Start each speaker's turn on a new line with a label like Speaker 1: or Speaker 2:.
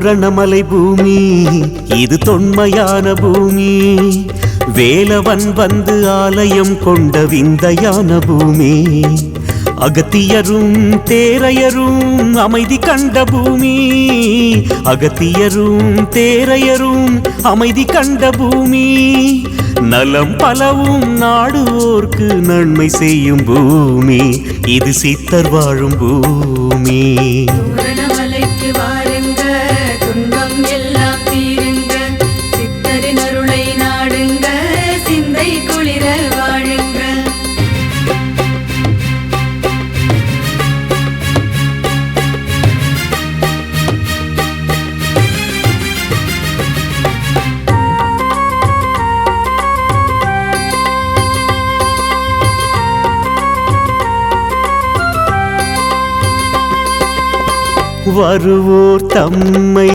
Speaker 1: பூரணமலை பூமி. இது தொன்மையான பூமி. வேலவன் வந்து ஆலயம் கொண்ட விந்தையான பூமி. அகத்தியரும் தேரையரும் அமைதி கண்ட பூமி. அகத்தியரும் தேரையரும் அமைதி கண்ட பூமி. நலம் பலவும் நாடுவோர்க்கு நன்மை செய்யும் பூமி. இது சித்தர் வாழும் பூமி. வருவோர் தம்மை